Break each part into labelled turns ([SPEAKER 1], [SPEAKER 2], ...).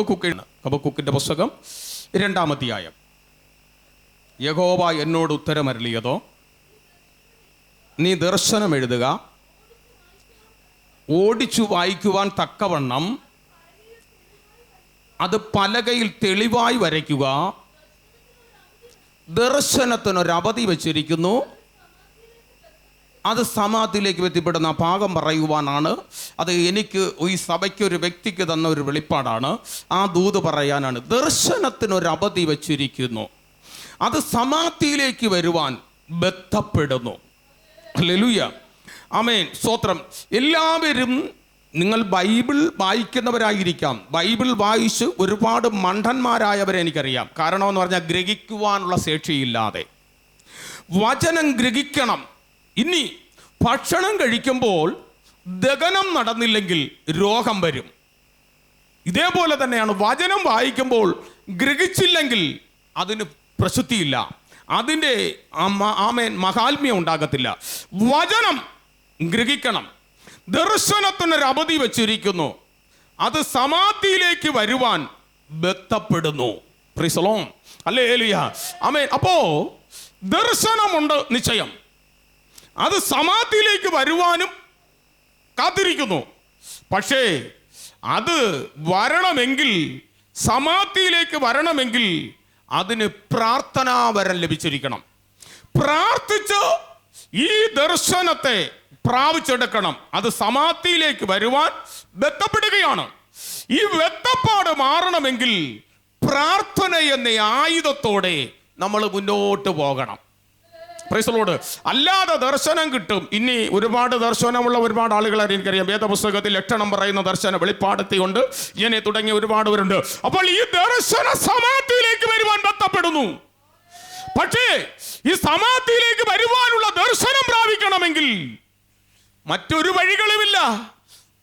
[SPEAKER 1] ഹബക്കുക്ക് ഹബക്കുക്കിന്റെ പുസ്തകം രണ്ടാമധ്യായം യഹോവ എന്നോട് ഉത്തരമരളിയതോ? നീ ദർശനം എഴുതുക. ഓടിച്ചു വായിക്കുവാൻ തക്കവണ്ണം. അത് പലകയിൽ തെളിവായി വരയ്ക്കുക. ദർശനത്തിനൊരവധി വച്ചിരിക്കുന്നു. അത് സമാധിയിലേക്ക് എത്തിപ്പെടുന്ന ഭാഗം പറയുവാനാണ്. അത് എനിക്ക് ഈ സഭയ്ക്ക് ഒരു വ്യക്തിക്ക് തന്ന ഒരു വെളിപ്പാടാണ്. ആ ദൂത് പറയാനാണ് ദർശനത്തിനൊരു അവധി വച്ചിരിക്കുന്നു. അത് സമാധിയിലേക്ക് വരുവാൻ ബന്ധപ്പെടുന്നു ഹല്ലേലൂയ. അമേൻ സ്തോത്രം. എല്ലാവരും നിങ്ങൾ ബൈബിൾ വായിക്കുന്നവരായിരിക്കാം. ബൈബിൾ വായിച്ച് ഒരുപാട് മണ്ടന്മാരായവരെ എനിക്കറിയാം. കാരണമെന്ന് പറഞ്ഞാൽ ഗ്രഹിക്കുവാനുള്ള ശേഷിയില്ലാതെ. വചനം ഗ്രഹിക്കണം. ഇനി ഭക്ഷണം കഴിക്കുമ്പോൾ ദഹനം നടന്നില്ലെങ്കിൽ രോഗം വരും. ഇതേപോലെ തന്നെയാണ് വചനം വായിക്കുമ്പോൾ ഗ്രഹിച്ചില്ലെങ്കിൽ അതിന് പ്രശുദ്ധിയില്ല. അതിന്റെ ആമേൻ മഹാത്മ്യം ഉണ്ടാകത്തില്ല. വചനം ഗ്രഹിക്കണം. ദർശനത്തിനൊരു അവധി വച്ചിരിക്കുന്നു. അത് സമാധിയിലേക്ക് വരുവാൻ ബന്ധപ്പെടുന്നു. പ്രിസലോം അല്ലേ ഏലിയ ആമേൻ അപ്പോ ദർശനമുണ്ട് നിശ്ചയം. അത് സമാധിയിലേക്ക് വരുവാനും കാത്തിരിക്കുന്നു. പക്ഷേ അത് വരണമെങ്കിൽ സമാധിയിലേക്ക് വരണമെങ്കിൽ അതിന് പ്രാർത്ഥനാവരം ലഭിച്ചിരിക്കണം. പ്രാർത്ഥിച്ച് ഈ ദർശനത്തെ പ്രാപിച്ചെടുക്കണം. അത് സമാധിയിലേക്ക് വരുവാൻ ബന്ധപ്പെടുകയാണ് ഈ വെത്തപ്പാട് മാറണമെങ്കിൽ പ്രാർത്ഥന എന്ന ആയുധത്തോടെ നമ്മൾ മുന്നോട്ട് പോകണം. പ്രൈസലോട് അല്ലാതെ ദർശനം കിട്ടും. ഇനി ഒരുപാട് ദർശനമുള്ള ഒരുപാട് ആളുകളെ എനിക്കറിയാം വേദപുസ്തകത്തിൽ ലക്ഷണം പറയുന്ന ദർശന വെളിപ്പാടത്തിയുണ്ട്. ഇങ്ങനെ തുടങ്ങിയ ഒരുപാട് പേരുണ്ട്. അപ്പോൾ ഈ ദർശന സമാധിയിലേക്ക് വരുവാൻ ബന്ധപ്പെടുന്നു. പക്ഷേ ഈ സമാധിയിലേക്ക് വരുവാനുള്ള ദർശനം പ്രാപിക്കണമെങ്കിൽ മറ്റൊരു വഴികളുമില്ല.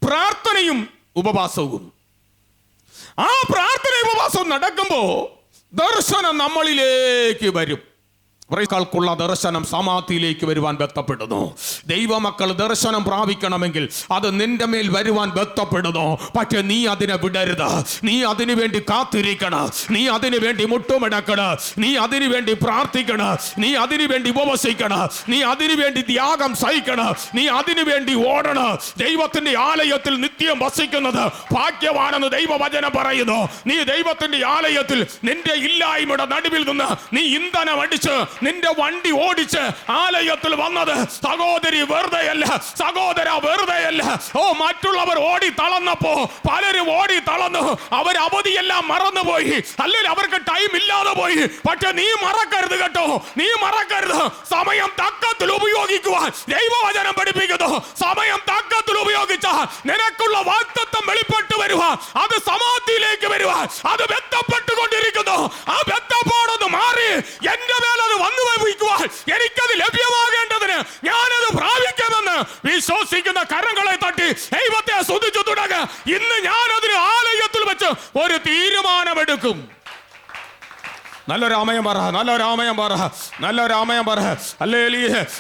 [SPEAKER 1] പ്രാർത്ഥനയും ഉപവാസവും. ആ പ്രാർത്ഥന ഉപവാസവും നടക്കുമ്പോൾ ദർശനം നമ്മളിലേക്ക് വരും. ഒരാൾക്കുള്ള ദർശനം സമാധിയിലേക്ക് വരുവാൻ ബന്ധപ്പെടുന്നു. ദൈവമക്കൾ ദർശനം പ്രാപിക്കണമെങ്കിൽ അത് നിന്റെ മേൽ വരുവാൻ ബന്ധപ്പെടുന്നു. പക്ഷെ നീ അതിനെ വിടരുത്. നീ അതിനു വേണ്ടി കാത്തിരിക്കണം. നീ അതിനു വേണ്ടി മുട്ടുമടക്കണം. നീ അതിനു വേണ്ടി പ്രാർത്ഥിക്കണം. നീ അതിനു വേണ്ടി ഉപവസിക്കണം. നീ അതിനു വേണ്ടി ത്യാഗം സഹിക്കണം. നീ അതിനു വേണ്ടി ഓടണം. ദൈവത്തിന്റെ ആലയത്തിൽ നിത്യം വസിക്കുന്നത് ഭാഗ്യമാണെന്ന് ദൈവവചനം പറയുന്നു. നീ ദൈവത്തിന്റെ ആലയത്തിൽ നിന്റെ ഇല്ലായ്മയുടെ നടുവിൽ നിന്ന് നീ ഇന്ധനം അടിച്ച് നിന്റെ വണ്ടി ഓടിച്ച് ആലയത്തിൽ വന്നത് സഹോദരി വെറുതെയല്ല സഹോദര വെറുതെയല്ല. ഓ മറ്റുള്ളവർ ഓടി തളർന്നപ്പോ പലരും ഓടി തളർന്നു. അവർ അവധിയെല്ലാം മറന്നുപോയി. അല്ലെങ്കിൽ അവർക്ക് ടൈം ഇല്ലാതെ പോയി. പക്ഷെ നീ മറക്കരുത് കേട്ടോ. നീ മറക്കരുത്. സമയം തക്കത്തിൽ ഉപയോഗിക്കുവാൻ ദൈവവചനം പഠിപ്പിക്കുന്നു. സമയം തക്കത്തിൽ ഉപയോഗിച്ച നിനക്കുള്ള വാക്തത്വം വെളിപ്പെട്ട് വരുക അത് സമാധിയിലേക്ക് വരുക അത് ബന്ധപ്പെട്ടുകൊണ്ടിരിക്കുന്നു. ആ ബന്ധപ്പാടൊന്ന് മാറി എന്റെ മേൽ അത് വന്നു വഹിക്കുവാൻ എനിക്കത് ലഭ്യമാകേണ്ടതിന് ഞാനത് പ്രാപിക്കുമെന്ന് വിശ്വസിക്കുന്ന കരങ്ങളെ തട്ടി ദൈവത്തെ സ്തുതിച്ചു തുടങ്ങ. ഇന്ന് ഞാൻ അതിന് ആലയത്തിൽ വെച്ച് ഒരു തീരുമാനമെടുക്കും. നല്ലൊരു രാമയം പറ നല്ല രാമയം പറ നല്ല രാമയം പറ. അല്ലേ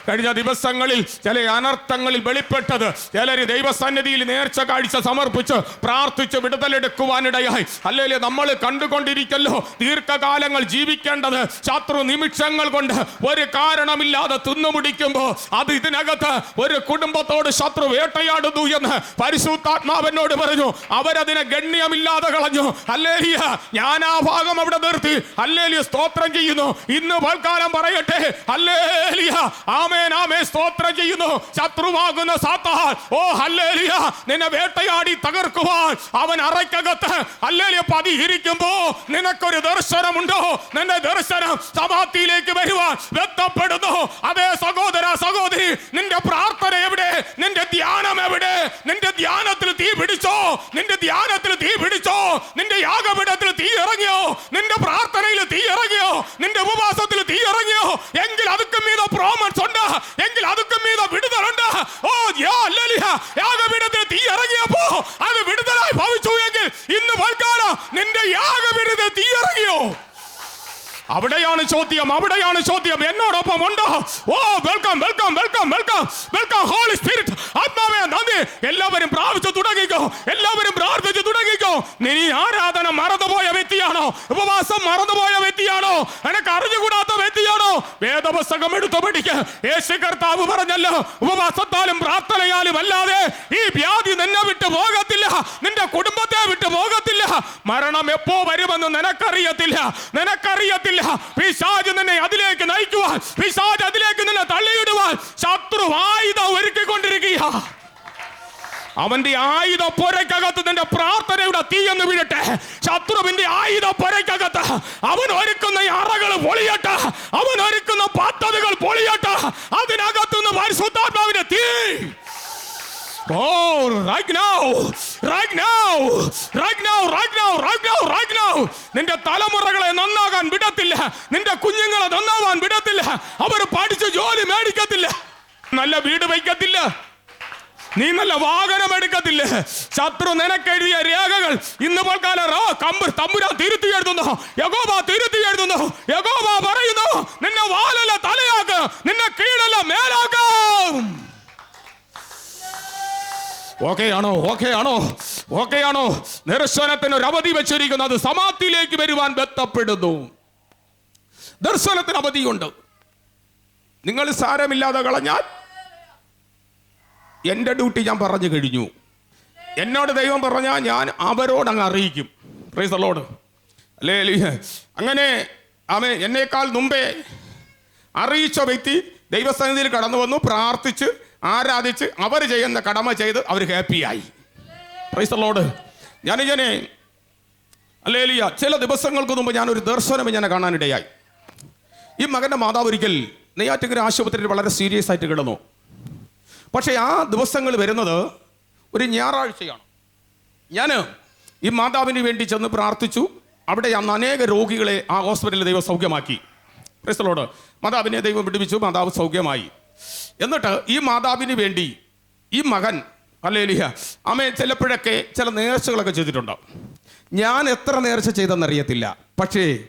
[SPEAKER 1] കഴിഞ്ഞ ദിവസങ്ങളിൽ ചില അനർത്ഥങ്ങളിൽ വെളിപ്പെട്ടത് ചിലര് ദൈവസന്നിധിയിൽ നേർച്ച കാഴ്ച സമർപ്പിച്ച് പ്രാർത്ഥിച്ച് വിടുതലെടുക്കുവാനിടയായി അല്ലേ നമ്മൾ കണ്ടുകൊണ്ടിരിക്കല്ലോ ദീർഘകാലങ്ങൾ ജീവിക്കേണ്ടത് ശത്രു നിമിഷങ്ങൾ കൊണ്ട് ഒരു കാരണമില്ലാതെ തിന്നുമുടിക്കുമ്പോൾ അത് ഇതിനകത്ത് ഒരു കുടുംബത്തോട് ശത്രു വേട്ടയാടുന്നു എന്ന് പരിശുദ്ധാത്മാവനോട് പറഞ്ഞു. അവരതിനെ ഗണ്യമില്ലാതെ കളഞ്ഞു. അല്ലേലിയ ഞാൻ ആ ഭാഗം അവിടെ നിർത്തി. അല്ലേലിയ സ്തോത്രം ചെയ്യുന്നു. ഇന്ന് പൽക്കാലം പറയട്ടെ. അല്ലേലിയ ആമേൻ ആമേ സ്തോത്രം ചെയ്യുന്നു. ശത്രുവാകുന്ന സാത്താൻ. ഓ ഹല്ലേലിയ. നിന്നെ വേട്ടയാടി തകർക്കുവാൻ അവൻ അറയ്ക്കകത്ത്. അല്ലേലിയ പതിയിരിക്കുമ്പോ നിനക്കൊരു ദർശനമുണ്ടോ? നിന്റെ ദർശനം സമാധിയിലേക്ക് വരുവാൻ വ്യക്തപ്പെടുന്നു. അതേ സഹോദര സഹോദരി നിന്റെ പ്രാർത്ഥന എവിടെ? നിന്റെ ധ്യാനം എവിടെ? നിന്റെ ധ്യാനത്തിൽ തീ പിടിച്ചോ? നിന്റെ ധ്യാനത്തിൽ തീ പിടിച്ചോ? നിന്റെ യാഗപീഠത്തിൽ തീ ഇറങ്ങിയോ? നിന്റെ പ്രാർത്ഥനയിൽ തീ ഇറങ്ങിയോ നിന്റെ ഉപവാസത്തിൽ തീ ഇറങ്ങിയോ എങ്കിൽ അതുക്കും മീത പ്രോമൻസ് ഉണ്ട് എങ്കിൽ അതുക്കും മീത വിടുതലുണ്ട് ഓ യാ അല്ലലിയ യാഗപീഠത്തിൽ തീ ഇറങ്ങിയപ്പോ അത് വിടുതലായി ഭവിച്ചു എങ്കിൽ ഇന്ന് പൽക്കാലം നിന്റെ യാഗപീഠത്തിൽ തീ ഇറങ്ങിയോ അവിടെയാണ് ചോദ്യം അവിടെയാണ് ചോദ്യം. എന്നോടൊപ്പം ഉണ്ടോ? ഓ welcome welcome welcome welcome welcome holy spirit ആത്മാവേ നന്ദി. എല്ലാവരും പ്രാർത്ഥിച്ചു തുടങ്ങിക്കോ. എല്ലാവരും പ്രാർത്ഥിച്ചു തുടങ്ങിക്കോ. നീ ആരാധന മറന്നുപോയ വ്യക്തിയാണോ? ഉപവാസം മറന്നുപോയ വ്യക്തിയാണോ? എനക്ക് വ്യക്തിയാണോ വേദപുസ്തകം എടുത്തു പഠിക്ക യേശു കർത്താവ് പറഞ്ഞല്ലോ ഉപവാസത്താലും പ്രാർത്ഥനയാലും അല്ലാതെ ഈ വ്യാധി നിന്നെ വിട്ടു പോകത്തില്ല നിന്റെ കുടുംബത്തെ വിട്ടു പോകത്തില്ല. മരണം എപ്പോ വരുമെന്ന് നിനക്കറിയത്തില്ല നിനക്കറിയത്തില്ല. പിശാജ് നിന്നെ അതിലേക്ക് നയിക്കുവാൻ പിശാജ് അതിലേക്ക് നിന്നെ തള്ളിയിടുവാൻ ശത്രു ആയുധം ഒരുക്കിക്കൊണ്ടിരിക്കുക അവന്റെ ആയുധ പൊരക്കകത്ത് നിന്റെ പ്രാർത്ഥനയുടെ തീയെന്ന് വീഴട്ടെ. ശത്രുവിന്റെ ആയുധ പൊരക്കകത്ത് അവൻ ഒരുക്കുന്ന അറകൾ പൊളിയട്ടെ. അവൻ ഒരുക്കുന്ന പദ്ധതികൾ പൊളിയട്ടെ. അതിനകത്തുനിന്ന് പരിശുദ്ധാത്മാവിന്റെ തീ. നിന്റെ തലമുറകളെ നന്നാകാൻ വിടത്തില്ല. നിന്റെ കുഞ്ഞുങ്ങളെ നന്നാവാൻ വിടത്തില്ല. അവർ പഠിച്ച് ജോലി മേടിക്കത്തില്ല. നല്ല വീട് വയ്ക്കത്തില്ല. നീ നല്ല വാഹനം എടുക്കത്തില്ല? ശത്രു നിനക്കെഴുതിയ രേഖകൾ ഇന്ന് പോൽക്കാല തമ്പുരാൻ തിരുത്തി എഴുതുന്നു. യഗോബ തിരുത്തി എഴുതുന്നു. യഗോബ പറയുന്നു നിന്നെ വാലല്ല തലയാക്ക് നിന്നെ കീഴല്ല മേലാക്കാം. ഓക്കെ ആണോ ഓക്കെ ആണോ ഓക്കെ ആണോ ദർശനത്തിന് ഒരു അവധി വെച്ചിരിക്കുന്നത് സമാധിയിലേക്ക് വരുവാൻ ബന്ധപ്പെടുന്നു. ദർശനത്തിന് അവധിയുണ്ട്. നിങ്ങൾ സാരമില്ലാതെ കളഞ്ഞാൽ എന്റെ ഡ്യൂട്ടി ഞാൻ പറഞ്ഞു കഴിഞ്ഞു. എന്നോട് ദൈവം പറഞ്ഞാൽ ഞാൻ അവരോട് അങ്ങ് അറിയിക്കും പ്രൈസ് അല്ലോട് അല്ലേ അങ്ങനെ അവൻ എന്നേക്കാൾ മുമ്പേ അറിയിച്ച വ്യക്തി ദൈവസന്നിധിയിൽ കടന്നു വന്നു പ്രാർത്ഥിച്ച് ആരാധിച്ച് അവർ ചെയ്യുന്ന കടമ ചെയ്ത് അവർ ഹാപ്പിയായി പ്രൈസ് അല്ലോട് ഞാനിങ്ങനെ അല്ലേലിയ ചില ദിവസങ്ങൾക്ക് മുമ്പ് ഞാനൊരു ദർശനം ഇങ്ങനെ കാണാനിടയായി. ഈ മകന്റെ മാതാവ് ഒരിക്കൽ നെയ്യാറ്റിങ്കര ആശുപത്രിയിൽ വളരെ സീരിയസ് ആയിട്ട് കിടന്നു. പക്ഷേ ആ ദിവസങ്ങൾ വരുന്നത് ഒരു ഞായറാഴ്ചയാണ്. ഞാൻ ഈ മാതാവിന് വേണ്ടി ചെന്ന് പ്രാർത്ഥിച്ചു. അവിടെ അന്ന് അനേക രോഗികളെ ആ ഹോസ്പിറ്റലിൽ ദൈവം സൗഖ്യമാക്കി. ക്രിസ്തലോട് മാതാവിനെ ദൈവം പിടിപ്പിച്ചു മാതാവ് സൗഖ്യമായി. എന്നിട്ട് ഈ മാതാവിന് വേണ്ടി ഈ മകൻ അല്ലേലിയ അമ്മ ചിലപ്പോഴൊക്കെ ചില നേർച്ചകളൊക്കെ ചെയ്തിട്ടുണ്ട്. ഞാൻ എത്ര നേർച്ച ചെയ്തെന്നറിയത്തില്ല. പക്ഷേ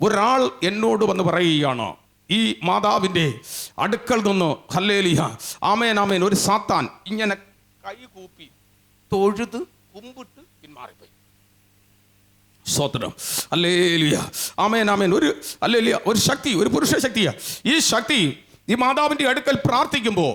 [SPEAKER 1] ഒരാൾ എന്നോട് വന്ന് പറയുകയാണ് ഈ മാതാവിന്റെ അടുക്കൽ നിന്ന് ഹല്ലേലിയ ആമേൻ ആമേൻ ഒരു സാത്താൻ ഇങ്ങനെ കൈ കൂപ്പി തൊഴുത് കുമ്പിട്ട് പിന്മാറിപ്പോയി. സ്തോത്രം അല്ലേലിയ ആമേൻ ആമേൻ ഒരു അല്ലേലിയ ഒരു ശക്തി ഒരു പുരുഷ ശക്തിയാ. ഈ ശക്തി ഈ മാതാവിന്റെ അടുക്കൽ പ്രാർത്ഥിക്കുമ്പോൾ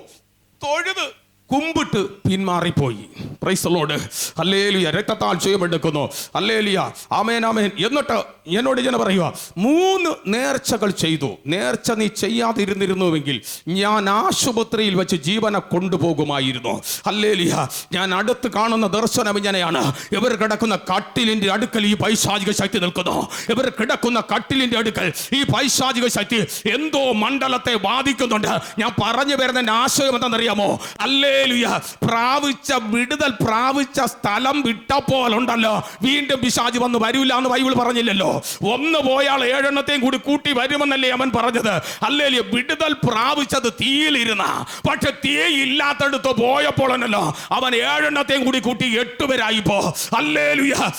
[SPEAKER 1] തൊഴുത് കുമ്പിട്ട് പിന്മാറിപ്പോയി. പ്രൈസലോട് അല്ലേലിയ രക്തത്താൽ ചെയ്യുമെടുക്കുന്നു അല്ലേലിയ ആമേൻ ആമേൻ എന്നിട്ട് എന്നോട് ഇങ്ങനെ പറയുക മൂന്ന് നേർച്ചകൾ ചെയ്തു. നേർച്ച നീ ചെയ്യാതിരുന്നിരുന്നുവെങ്കിൽ ഞാൻ ആശുപത്രിയിൽ വെച്ച് ജീവനെ കൊണ്ടുപോകുമായിരുന്നു. അല്ലേലിയ ഞാൻ അടുത്ത് കാണുന്ന ദർശനം ഇങ്ങനെയാണ്. ഇവർ കിടക്കുന്ന കട്ടിലിന്റെ അടുക്കൽ ഈ പൈശാചിക ശക്തി നിൽക്കുന്നു. ഇവർ കിടക്കുന്ന കട്ടിലിന്റെ അടുക്കൽ ഈ പൈശാചിക ശക്തി എന്തോ മണ്ഡലത്തെ ബാധിക്കുന്നുണ്ട്. ഞാൻ പറഞ്ഞു വരുന്ന എന്റെ ആശയം എന്താണെന്നറിയാമോ? അല്ലേലിയ പ്രാവിച്ച വിടുതൽ പ്രാവിച്ച സ്ഥലം വിട്ടപ്പോലുണ്ടല്ലോ വീണ്ടും പിശാചി വന്ന് വരില്ല എന്ന് ബൈബിൾ പറഞ്ഞില്ലല്ലോ. ഒന്ന് പോയാൽ ഏഴെണ്ണത്തെയും കൂടി കൂട്ടി വരുമെന്നല്ലേ അവൻ പറഞ്ഞത്. അല്ലേ വിടുതൽ പ്രാപിച്ചത് തീയിലിരുന്ന. പക്ഷെ തീ ഇല്ലാത്തടുത്ത് പോയപ്പോഴല്ലോ അവൻ ഏഴെണ്ണത്തെയും കൂടി കൂട്ടി എട്ടുപേരായിപ്പോ അല്ലേ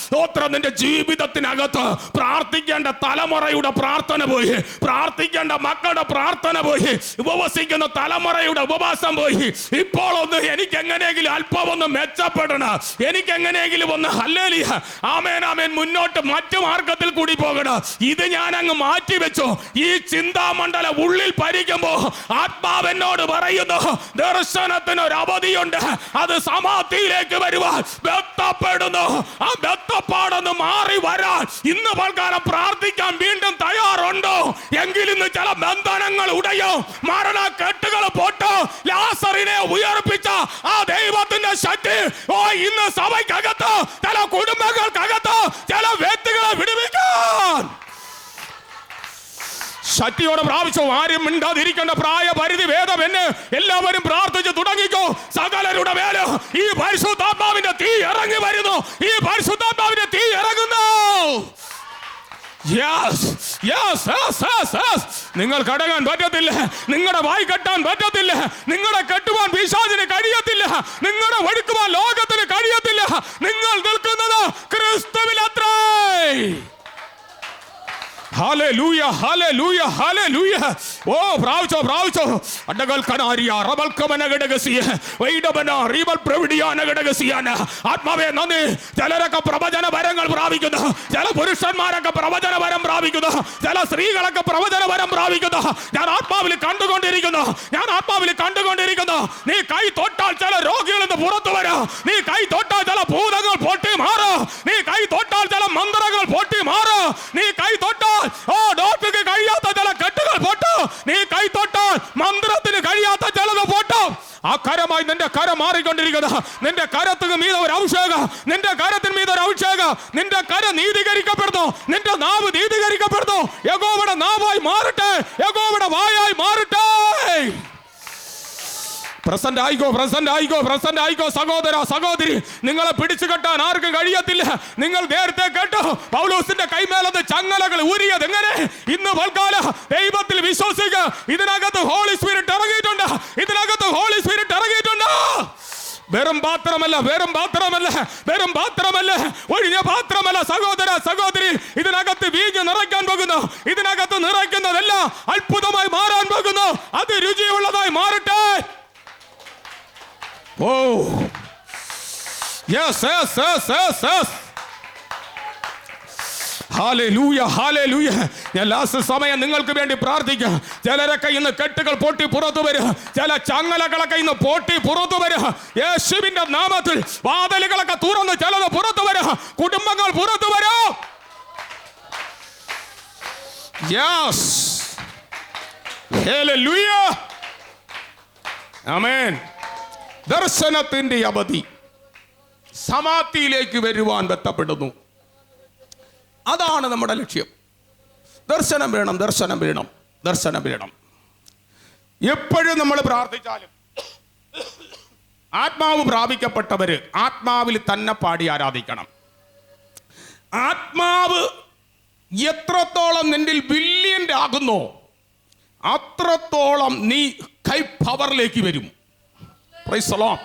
[SPEAKER 1] സ്തോത്രം നിന്റെ ജീവിതത്തിനകത്ത് പ്രാർത്ഥിക്കേണ്ട തലമുറയുടെ പ്രാർത്ഥന പോയി. പ്രാർത്ഥിക്കേണ്ട മക്കളുടെ പ്രാർത്ഥന പോയി. ഉപവസിക്കുന്ന തലമുറയുടെ ഉപവാസം പോയി. ഇപ്പോൾ ഒന്ന് എനിക്ക് എങ്ങനെയെങ്കിലും അല്പം ഒന്ന് മെച്ചപ്പെടണം. എനിക്ക് എങ്ങനെയെങ്കിലും ഒന്ന് അല്ലേലിയ ആമേൻ ആമേൻ മുന്നോട്ട് മറ്റു മാർഗത്തിൽ കൂടി പോകണം ഇത് ഞാൻ അങ്ങ് മാറ്റി വെച്ചു ഈ ചിന്താമണ്ഡലം ഉള്ളിൽ പരിക്കുമ്പോ ആത്മാവെന്നോട് പറയുന്നു ദർശനത്തിന് ഒരു അവധിയുണ്ട് അത് സമാധിയിലേക്ക് വരുവാൻ വ്യക്തപ്പെടുന്നു. ആ വ്യക്തപ്പാടൊന്ന് മാറി വരാൻ ഇന്ന് പൽക്കാലം പ്രാർത്ഥിക്കാൻ വീണ്ടും തയ്യാറുണ്ടോ? എങ്കിൽ ഇന്ന് ചില ബന്ധനങ്ങൾ ഉടയോ? മരണ കെട്ടുകൾ പൊട്ടോ? ലാസറിനെ ഉയർപ്പിച്ച ആ ദൈവത്തിന്റെ ശക്തി ഓ ഇന്ന് സഭയ്ക്കകത്തോ ചില കുടുംബങ്ങൾക്കകത്തോ ചില വ്യക്തികളെ വിടുവിക്കാൻ ശക്തിയോടെ പ്രാപിച്ചു. ആരും മിണ്ടാതിരിക്കേണ്ട പ്രായ പരിധി ഭേദം എന്ന് എല്ലാവരും പ്രാർത്ഥിച്ചു തുടങ്ങിക്കോ. സകലരുടെ മേൽ ഈ പരിശുദ്ധാത്മാവിന്റെ തീ ഇറങ്ങി വരുന്നു. ഈ പരിശുദ്ധാത്മാവിന്റെ തീ ഇറങ്ങുന്നു. നിങ്ങൾ കടകാൻ പറ്റത്തില്ല. നിങ്ങളുടെ വായി കെട്ടാൻ പറ്റത്തില്ല. നിങ്ങളെ കെട്ടുവാൻ പിശാചിന് കഴിയത്തില്ല. നിങ്ങളെ ഒഴുക്കുവാൻ ലോകത്തിന് കഴിയത്തില്ല. നിങ്ങൾ നിൽക്കുന്നത് ക്രിസ്തുവിലത്രേ. ഓ പ്രാവിച്ചോ പ്രാവിച്ചോ അഡകൾ കനാരിയ റബൽ കമന ഘടകസിയ വൈഡബന റീബൽ ആത്മാവേ നന്ദി. ചിലരൊക്കെ പ്രവചന വരങ്ങൾ പ്രാപിക്കുന്നു. ചില പുരുഷന്മാരൊക്കെ പ്രവചന വരം പ്രാപിക്കുന്നു. ചില സ്ത്രീകളൊക്കെ പ്രവചന വരം പ്രാപിക്കുന്നു. ഞാൻ ആത്മാവിൽ കണ്ടുകൊണ്ടിരിക്കുന്നു. ഞാൻ ആത്മാവിൽ കണ്ടുകൊണ്ടിരിക്കുന്നു. നീ കൈ തൊട്ടാൽ ചില രോഗികളിൽ നിന്ന് പുറത്തു വരാ. നീ കൈ തൊട്ടാൽ ചില ഭൂതങ്ങൾ പൊട്ടി മാറോ. നീ കൈ തൊട്ടാൽ ചില മന്ത്രങ്ങൾ പൊട്ടി മാറോ. നീ കൈ തൊട്ടാൽ ഓ ഡോക്ടർക്ക് കഴിയാത്ത ചില കെട്ടുകൾ പൊട്ടു. നീ കൈ തൊട്ടാൽ മന്ത്രത്തിന് കഴിയാത്ത ചിലത് പൊട്ടു. ആ കരമായി നിന്റെ കര മാറിക്കൊണ്ടിരിക്കുന്നത് നിന്റെ കരത്തിന് മീത ഒരു അഭിഷേകം. നിന്റെ കരത്തിന് മീത ഒരു അഭിഷേകം. നിന്റെ കര നീതീകരിക്കപ്പെടുന്നു. നിന്റെ നാവ് നീതീകരിക്കപ്പെടുന്നു. യഗോവയുടെ നാവായി മാറട്ടെ. യഗോവയുടെ വായായി മാറട്ടെ. പ്രസന്റ് ആയിക്കോ പ്രസന്റ് ആയിക്കോ പ്രസന്റ് ആയിക്കോ സഹോദര സഹോദരി. നിങ്ങളെ പിടിച്ചു കെട്ടാൻ ആർക്കും കഴിയത്തില്ല. നിങ്ങൾ നേരത്തെ കേട്ടോ പൗലോസിന്റെ കൈമേലത് ചങ്ങലകൾ ഊരിയത് എങ്ങനെ? ഇന്ന് ദൈവത്തിൽ വിശ്വസിക്കുക ഇതിനകത്ത് ഹോളി സ്പിരിറ്റ് ഇറങ്ങിയിട്ടുണ്ട്. ഇതിനകത്ത് ഹോളി സ്പിരിറ്റ് ഇറങ്ങിയിട്ടുണ്ട്. വെറും പാത്രമല്ല വെറും പാത്രമല്ല വെറും പാത്രമല്ല ഒഴിഞ്ഞ പാത്രമല്ല സഹോദര സഹോദരി. ഇതിനകത്ത് വീഞ്ഞ് നിറയ്ക്കാൻ പോകുന്നു. ഇതിനകത്ത് നിറയ്ക്കുന്നതെല്ലാം അത്ഭുതമായി മാറാൻ പോകുന്നു. അത് രുചിയുള്ളതായി മാറട്ടെ. ഓ yes yes yes yes yes hallelujah hallelujah ഞാൻ ലാസ്റ്റ് സമയം നിങ്ങൾക്ക് വേണ്ടി പ്രാർത്ഥിക്കാം. ചിലരൊക്കെ ഇന്ന് കെട്ടുകൾ പൊട്ടി പുറത്തു വരിക ചില ചങ്ങലകളൊക്കെ ഇന്ന് പൊട്ടി പുറത്തു വരിക യേശുവിന്റെ നാമത്തിൽ വാതലുകളൊക്കെ തുറന്ന് ചിലത് പുറത്തു വരിക കുടുംബങ്ങൾ പുറത്തു വരോ. യെസ് ഹല്ലേലൂയ ആമേൻ ദർശനത്തിന്റെ അവധി സമാപ്തിയിലേക്ക് വരുവാൻ ബന്ധപ്പെടുന്നു. അതാണ് നമ്മുടെ ലക്ഷ്യം. ദർശനം വേണം ദർശനം വേണം ദർശനം വേണം. എപ്പോഴും നമ്മൾ പ്രാർത്ഥിച്ചാലും ആത്മാവ് പ്രാപിക്കപ്പെട്ടവര് ആത്മാവിൽ തന്നെ പാടി ആരാധിക്കണം. ആത്മാവ് എത്രത്തോളം നിന്നിൽ വില്യന്റെ ആകുന്നോ അത്രത്തോളം നീ കൈ പവറിലേക്ക് വരും. പ്രൈസ് അലോം